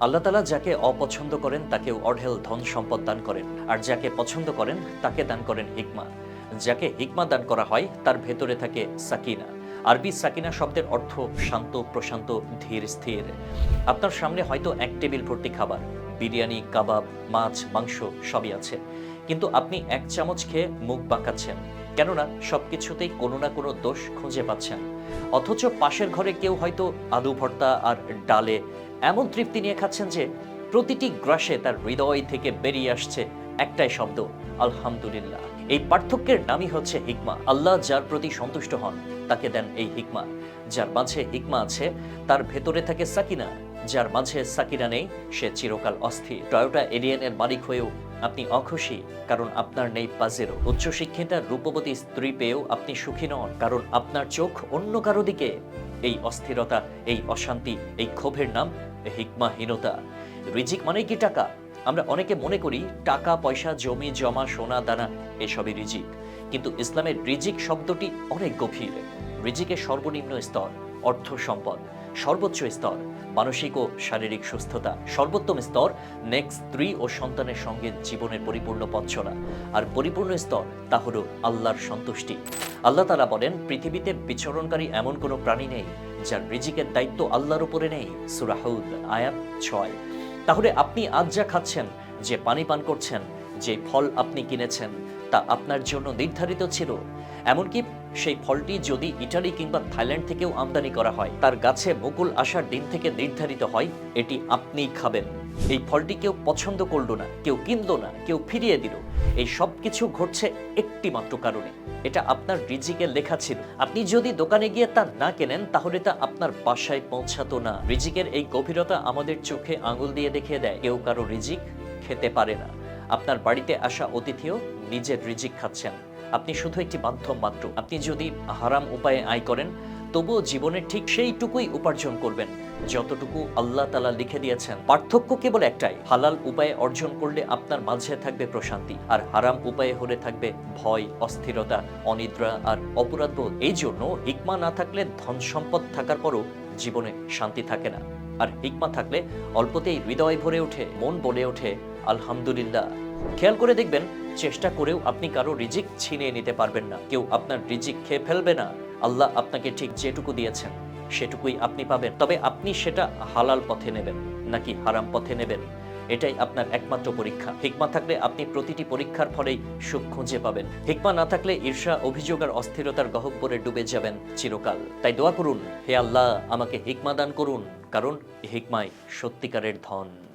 আল্লাহ তালা যাকে অপছন্দ করেন তাকে অঢেল ধন সম্পদ দান করেন। আর যাকে পছন্দ করেন, তাকে দান করেন হিকমা। যাকে হিকমা দান করা হয়, তার ভেতরে থাকে সাকিনা। আরবি সাকিনা শব্দের অর্থ শান্ত, প্রশান্ত, ধীর, স্থির। আপনার সামনে হয়তো এক টেবিল ভর্তি খাবার। বিরিয়ানি, কাবাব, মাছ, মাংস সবই আছে। কিন্তু আপনি এক চামচ খেয়ে মুখ বাঁকাচ্ছেন। কেননা সবকিছুতেই কোনো না কোনো দোষ খুঁজে পাচ্ছেন। অথচ পাশের ঘরে কেউ হয়তো আলু ভর্তা আর ডালে এমন তৃপ্তি নিয়ে খাচ্ছেন যে প্রতিটি গ্রাসে তার হৃদয় থেকে বেরিয়ে আসছে একটাই শব্দ, আলহামদুলিল্লাহ। এই পার্থক্যের নামই হচ্ছে হিকমা। আল্লাহ যার প্রতি সন্তুষ্ট হন, তাকে দেন এই হিকমা। যার মাঝে হিকমা আছে, তার ভেতরে থাকে সাকিনা। যার মাঝে সাকিনা নেই, সে চিরকাল অস্থির। টয়োটা এলিয়েনের মালিক হয়েও আপনি অখুশি, কারণ আপনার নেই পাজেরও উচ্চশিক্ষিতা রূপবতী স্ত্রী পেয়েও আপনি সুখী নন, কারণ আপনার চোখ অন্য কারও দিকে। এই অস্থিরতা, এই অশান্তি, এই ক্ষোভের নাম হিকমাহীনতা। রিজিক মানেই কি টাকা? আমরা অনেকে মনে করি, টাকা, পয়সা, জমি, জমা, সোনা, দানা, এসবই রিজিক। কিন্তু ইসলামের রিজিক শব্দটি অনেক গভীর। রিজিকের সর্বনিম্ন স্তর, অর্থ সম্পদ। সর্বোচ্চ স্তর, মানসিক ও শারীরিক সুস্থতা, সর্বোত্তম স্তর নেক্সট স্ত্রী ও সন্তানের সঙ্গে জীবনের পরিপূর্ণ চলা আর পরিপূর্ণ স্তর তা হলো আল্লাহর সন্তুষ্টি। আল্লাহ তালা বলেন, পৃথিবীতে বিচরণকারী এমন কোনো প্রাণী নেই যার রিজিকের দায়িত্ব আল্লাহর উপরে নেই। সুরাহুদ আয়াত ছয়। তাহলে আপনি আজ যা খাচ্ছেন, যে পানি পান করছেন যে ফল আপনি কিনেছেন, তা আপনার জন্য নির্ধারিত ছিল। এমনকি সেই ফলটি যদি ইটালি কিংবা থাইল্যান্ড থেকেও আমদানি করা হয়, তার গাছে মুকুল আসার দিন থেকে নির্ধারিত হয়, এটি আপনিই খাবেন। এই ফলটি কেউ পছন্দ করল না, কেউ কিনলো না, কেউ ফিরিয়ে দিল। এই সব কিছু ঘটছে একটি মাত্র কারণে। এটা আপনার রিজিকে লেখা ছিল। আপনি যদি দোকানে গিয়ে তা না কেনেন, তাহলে তা আপনার বাসায় পৌঁছাতো না। রিজিকের এই গভীরতা আমাদের চোখে আঙুল দিয়ে দেখিয়ে দেয়। কেউ কারও রিজিক খেতে পারে না। আপনার বাড়িতে আসা অতিথিও নিজের রিজিক খাচ্ছেন। আপনি শুধু একটি মাধ্যম মাত্র। আপনি যদি হারাম উপায়ে আয় করেন, তবুও জীবনের ঠিক সেইটুকুই উপার্জন করবেন। যতটুকু আল্লাহ তালা লিখে দিয়েছেন, পার্থক্য কেবল একটাই, হালাল উপায়ে অর্জন করলে আপনার মাঝে থাকবে প্রশান্তি, আর হারাম উপায়ে হলে থাকবে ভয়, অস্থিরতা, অনিদ্রা আর অপরাধবোধ। এই জন্য হিকমা না থাকলে ধন সম্পদ থাকার পরও জীবনে শান্তি থাকে না। আর হিকমা থাকলে অল্পতেই হৃদয় ভরে ওঠে, মন বলে ওঠে আলহামদুলিল্লাহ। খেয়াল করে দেখবেন, চেষ্টা করেও আপনি কারও রিজিক ছিনিয়ে নিতে পারবেন না। কেউ আপনার রিজিক খেয়ে ফেলবে না। আল্লাহ আপনাকে ঠিক যেটুকু দিয়েছেন, সেটুকুই আপনি পাবেন। তবে আপনি সেটা হালাল পথে নেবেন, নাকি হারাম পথে নেবেন, এটাই আপনার একমাত্র পরীক্ষা। হিকমা থাকলে আপনি প্রতিটি পরীক্ষার ফলেই সুখ খুঁজে পাবেন। হিকমা না থাকলে ঈর্ষা, অভিযোগ আর অস্থিরতার গহব্বরে ডুবে যাবেন চিরকাল। তাই দোয়া করুন, হে আল্লাহ, আমাকে হিকমা দান করুন, কারণ হিকমাই সত্যিকারের ধন।